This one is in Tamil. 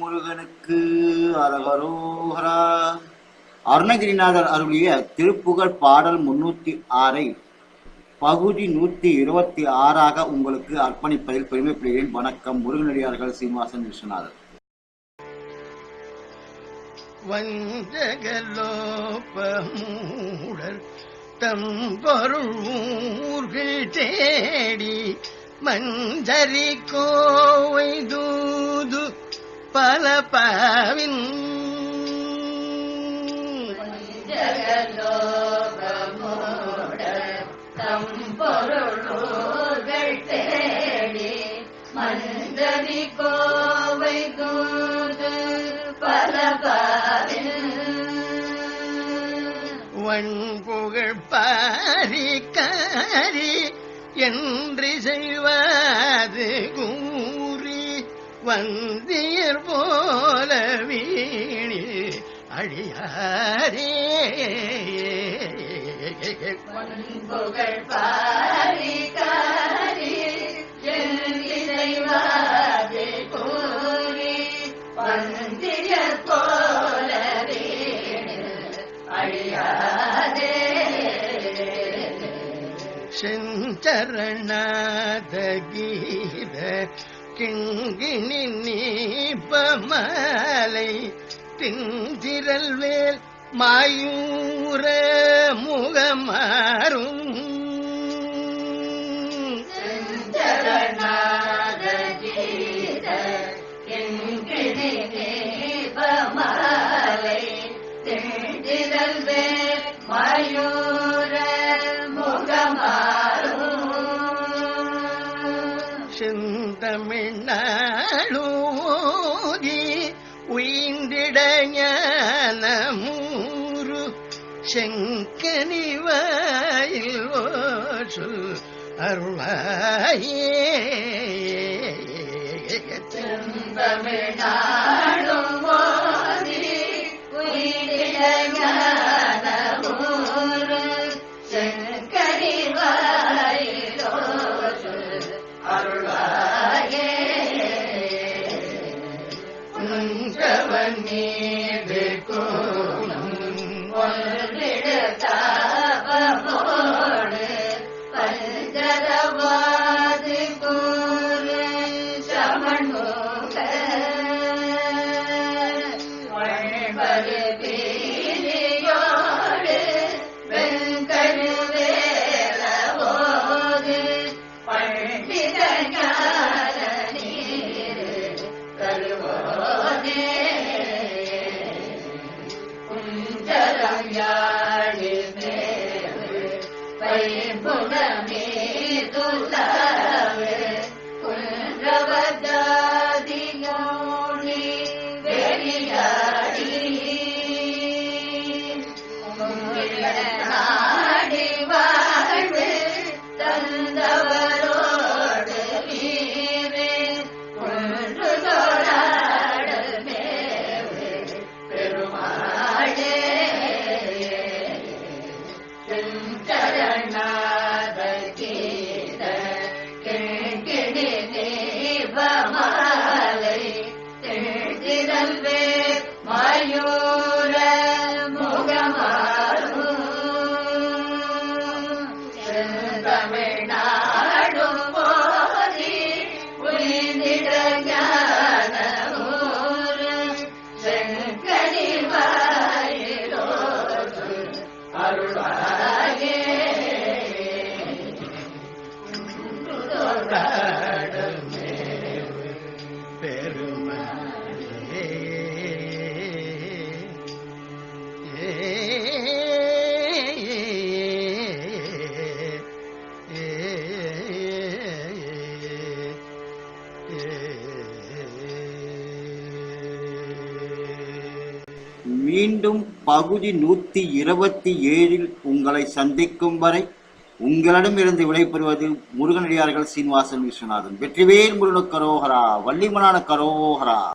முருகனுக்கு அரகரோகரா அருணகிரிநாதர் அருளிய திருப்புகழ் பாடல் முன்னூத்தி ஆறை பகுதி நூத்தி இருபத்தி ஆறாக உங்களுக்கு அர்ப்பணிப்பதில் பெருமைப்படுகிறேன். வணக்கம் முருகனடியார்கள் சீனிவாசன் விஸ்வநாதர். வஞ்சகலோபமூடர் தம் பொருள் தேடி மஞ்சரி கோவை தூது பல பாவின் மந்தரி கோவை பல வன்புகழ் பாரி காரி என்று செய்வாது கூறி வந்தீர் போல வீணி அழியாரே புகழ் பாரி கூறி போல அழியாதே. செஞ்சரணாத கீத கிங்கினி நீபமாலை திந்திரல்வேல் மாயூர முகமாறும் செந்தமிழ்நாளோதி உயிந்திட ஞானமூரு செங்கனிவாயில் சொல் அருளாயே. தமிழ்நாடும் உங்கவன் 欢不乐迷 மீண்டும் பகுதி நூத்தி இருபத்தி ஏழில் உங்களை சந்திக்கும் வரை உங்களிடமிருந்து விடைபெறுவது முருகனடியார்கள் சீனிவாசன் விஸ்வநாதன். வெற்றிவேல் முருகனுக்கு கரோகரா வள்ளிமனான கரோகரா